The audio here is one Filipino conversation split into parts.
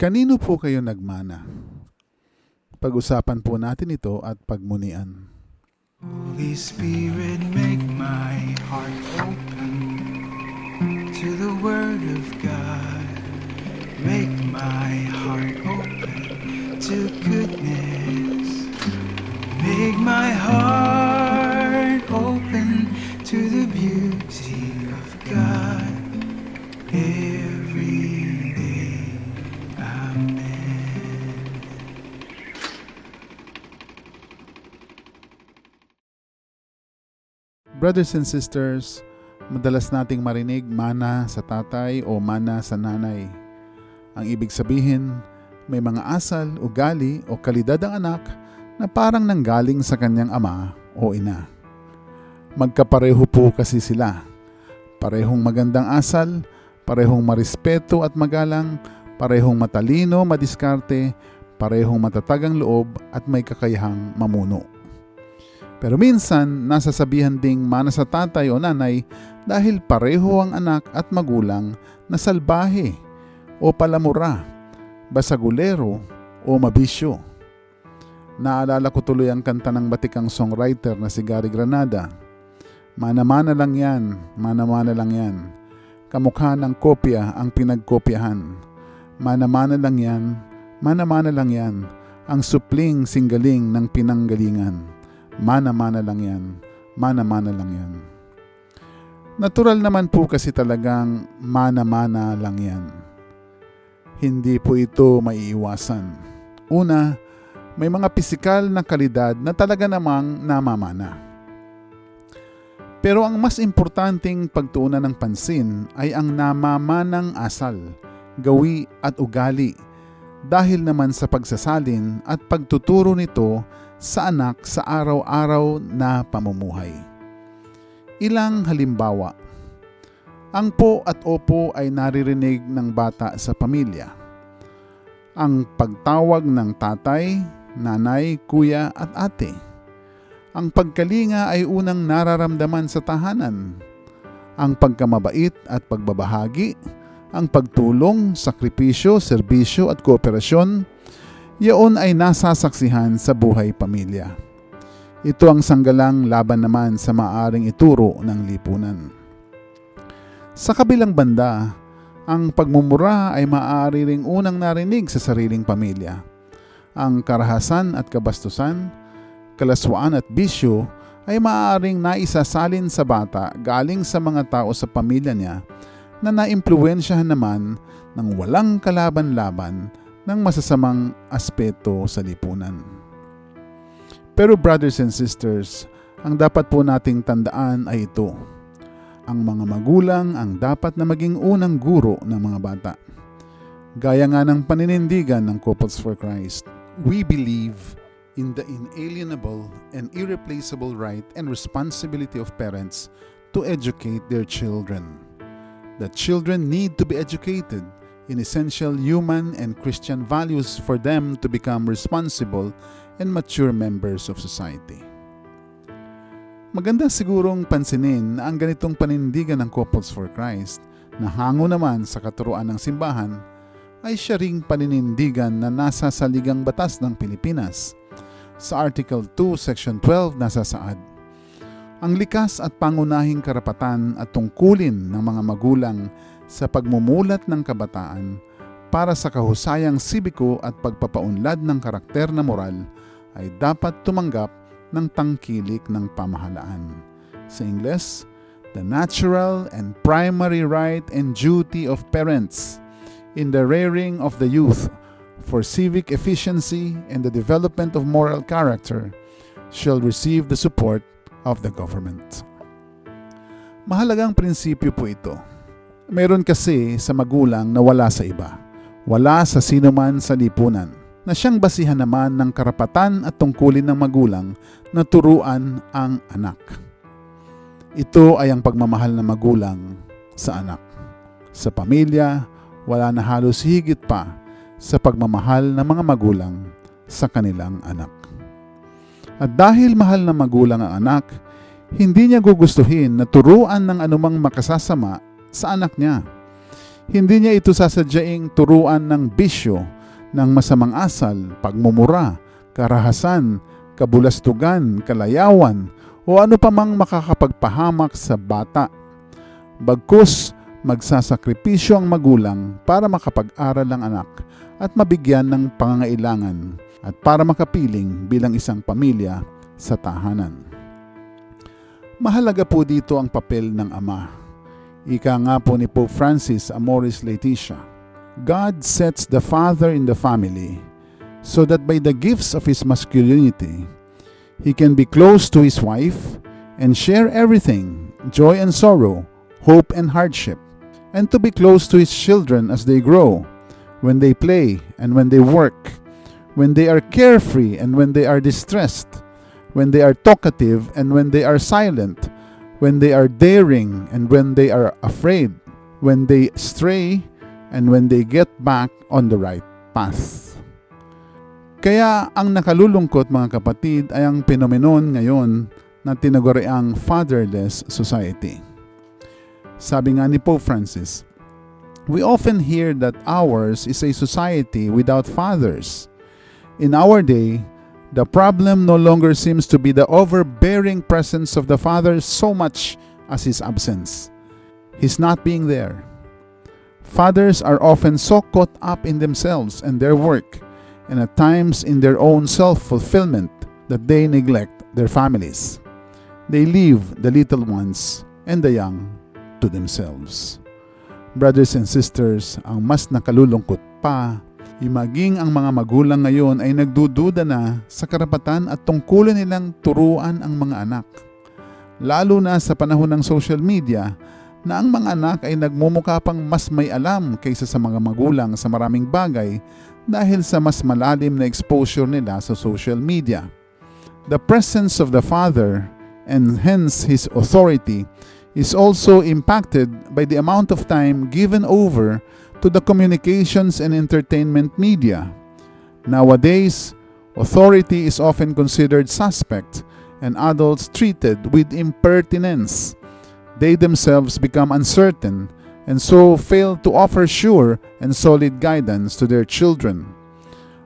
Kanino po kayo nagmana? Pag-usapan po natin ito at pagmunian. Holy Spirit, make my heart open to the Word of God. Make my heart open to goodness. Make my heart Brothers and sisters, madalas nating marinig mana sa tatay o mana sa nanay. Ang ibig sabihin, may mga asal, ugali o kalidad ang anak na parang nanggaling sa kanyang ama o ina. Magkapareho po kasi sila. Parehong magandang asal, parehong marespeto at magalang, parehong matalino, madiskarte, parehong matatag ang loob at may kakayahang mamuno. Pero minsan, nasasabihan ding mana sa tatay o nanay dahil pareho ang anak at magulang na salbahe o palamura, basagulero o mabisyo. Naalala ko tuloy ang kanta ng batikang songwriter na si Gary Granada. Mana-mana lang yan, mana-mana lang yan. Kamukha ng kopya ang pinagkopyahan. Mana-mana lang yan, mana-mana lang yan. Ang supling singgaling ng pinanggalingan. Mana-mana lang yan. Mana-mana lang yan. Natural naman po kasi talagang mana-mana lang yan. Hindi po ito maiiwasan. Una, may mga pisikal na kalidad na talaga namang namamana. Pero ang mas importanteng pagtuunan ng pansin ay ang namamanang asal, gawi at ugali dahil naman sa pagsasalin at pagtuturo nito sa anak sa araw-araw na pamumuhay. Ilang halimbawa. Ang po at opo ay naririnig ng bata sa pamilya. Ang pagtawag ng tatay, nanay, kuya at ate. Ang pagkalinga ay unang nararamdaman sa tahanan. Ang pagkamabait at pagbabahagi, ang pagtulong, sakripisyo, serbisyo at kooperasyon, yaon ay nasasaksihan sa buhay pamilya. Ito ang sanggalang laban naman sa maaring ituro ng lipunan. Sa kabilang banda, ang pagmumura ay maaari ring unang narinig sa sariling pamilya. Ang karahasan at kabastusan, kalaswaan at bisyo ay maaaring naisasalin sa bata galing sa mga tao sa pamilya niya na naimpluwensyahan naman ng walang kalaban-laban ng masasamang aspeto sa lipunan. Pero brothers and sisters, ang dapat po nating tandaan ay ito. Ang mga magulang ang dapat na maging unang guro ng mga bata. Gaya nga ng paninindigan ng Couples for Christ, we believe in the inalienable and irreplaceable right and responsibility of parents to educate their children. That children need to be educated in essential human and Christian values for them to become responsible and mature members of society. Maganda sigurong pansinin na ang ganitong panindigan ng Couples for Christ na hango naman sa katuruan ng simbahan ay siya ring paninindigan na nasa saligang batas ng Pilipinas. Sa Article 2, Section 12 nasa saad, ang likas at pangunahing karapatan at tungkulin ng mga magulang sa pagmumulat ng kabataan para sa kahusayang sibiko at pagpapaunlad ng karakter na moral ay dapat tumanggap ng tangkilik ng pamahalaan. Sa Ingles, the natural and primary right and duty of parents in the rearing of the youth for civic efficiency and the development of moral character shall receive the support of the government. Mahalagang prinsipyo po ito. Meron kasi sa magulang na wala sa iba. Wala sa sino man sa lipunan na siyang basihan naman ng karapatan at tungkulin ng magulang na turuan ang anak. Ito ay ang pagmamahal ng magulang sa anak. Sa pamilya, wala na halos higit pa sa pagmamahal ng mga magulang sa kanilang anak. At dahil mahal ng magulang ang anak, hindi niya gugustuhin na turuan ng anumang makasasama sa anak niya. Hindi niya ito sasadyaing turuan ng bisyo, ng masamang asal, pagmumura, karahasan, kabulastugan, kalayawan, o ano pa mang makakapagpahamak sa bata. Bagkus, magsasakripisyo ang magulang para makapag-aral ang anak at mabigyan ng pangangailangan at para makapiling bilang isang pamilya sa tahanan. Mahalaga po dito ang papel ng ama. Ika nga po ni Pope Francis Amoris Laetitia. God sets the father in the family so that by the gifts of his masculinity, he can be close to his wife and share everything joy and sorrow, hope and hardship, and to be close to his children as they grow, when they play and when they work, when they are carefree and when they are distressed, when they are talkative and when they are silent, when they are daring and when they are afraid, when they stray and when they get back on the right path. Kaya ang nakalulungkot mga kapatid ay ang phenomenon ngayon na tinaguriang fatherless society. Sabi nga ni Pope Francis, We often hear that ours is a society without fathers. In our day, the problem no longer seems to be the overbearing presence of the father so much as his absence. His not being there. Fathers are often so caught up in themselves and their work, and at times in their own self fulfillment, that they neglect their families. They leave the little ones and the young to themselves. Brothers and sisters, ang mas nakalulungkot pa maging ang mga magulang ngayon ay nagdududa na sa karapatan at tungkulin nilang turuan ang mga anak. Lalo na sa panahon ng social media na ang mga anak ay nagmumukha pang mas may alam kaysa sa mga magulang sa maraming bagay dahil sa mas malalim na exposure nila sa social media. The presence of the father and hence his authority is also impacted by the amount of time given over to the communications and entertainment media. Nowadays, authority is often considered suspect and adults treated with impertinence. They themselves become uncertain and so fail to offer sure and solid guidance to their children.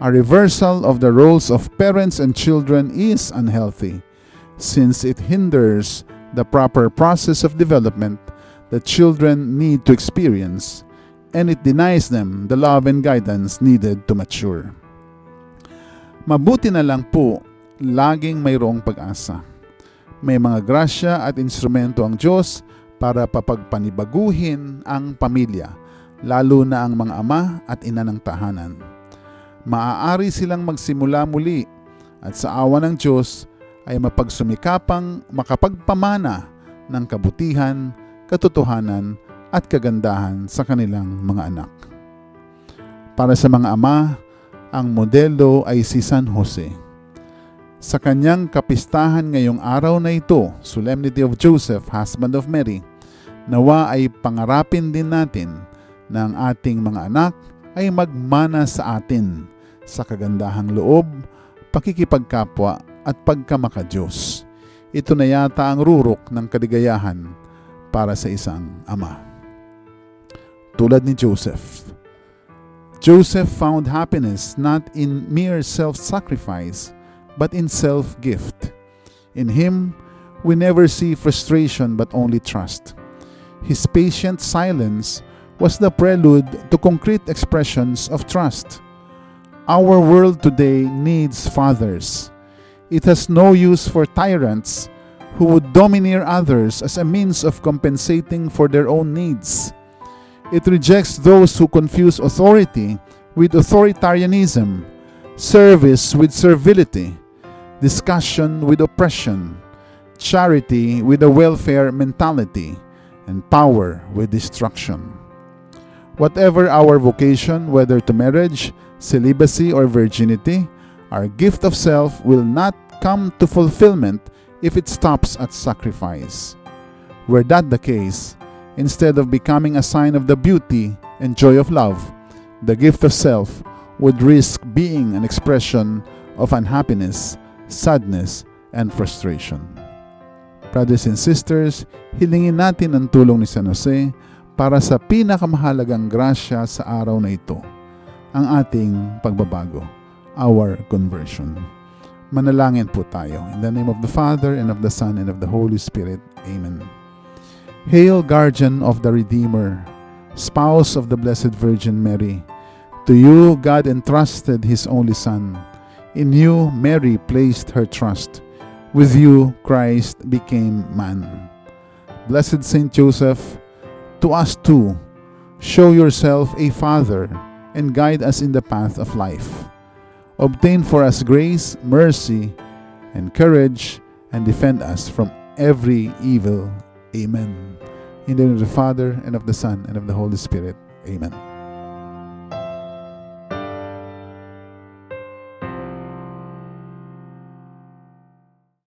A reversal of the roles of parents and children is unhealthy since it hinders the proper process of development that children need to experience and it denies them the love and guidance needed to mature. Mabuti na lang po, laging mayroong pag-asa. May mga grasya at instrumento ang Diyos para papagpanibaguhin ang pamilya, lalo na ang mga ama at ina ng tahanan. Maaari silang magsimula muli at sa awa ng Diyos ay mapagsumikapang makapagpamana ng kabutihan, katotohanan at kagandahan sa kanilang mga anak. Para sa mga ama, ang modelo ay si San Jose. Sa kanyang kapistahan ngayong araw na ito, Solemnity of Joseph, Husband of Mary, nawa ay pangarapin din natin na ang ating mga anak ay magmana sa atin sa kagandahang loob, pakikipagkapwa at pagkamakadiyos. Ito na yata ang rurok ng kaligayahan para sa isang ama. Tulad ni Joseph. Joseph found happiness not in mere self-sacrifice, but in self-gift. In him, we never see frustration but only trust. His patient silence was the prelude to concrete expressions of trust. Our world today needs fathers. It has no use for tyrants who would domineer others as a means of compensating for their own needs. It rejects those who confuse authority with authoritarianism, service with servility, discussion with oppression, charity with a welfare mentality, and power with destruction. Whatever our vocation, whether to marriage, celibacy, or virginity, our gift of self will not come to fulfillment if it stops at sacrifice. Were that the case, instead of becoming a sign of the beauty and joy of love, the gift of self would risk being an expression of unhappiness, sadness, and frustration. Brothers and sisters, hilingin natin ang tulong ni San Jose para sa pinakamahalagang grasya sa araw na ito, ang ating pagbabago, our conversion. Manalangin po tayo. In the name of the Father, and of the Son, and of the Holy Spirit. Amen. Hail, guardian of the Redeemer, spouse of the Blessed Virgin Mary. To you, God entrusted His only Son. In you, Mary placed her trust. With you, Christ became man. Blessed Saint Joseph, to us too, show yourself a father and guide us in the path of life. Obtain for us grace, mercy, and courage, and defend us from every evil. Amen. In the name of the Father, and of the Son, and of the Holy Spirit. Amen.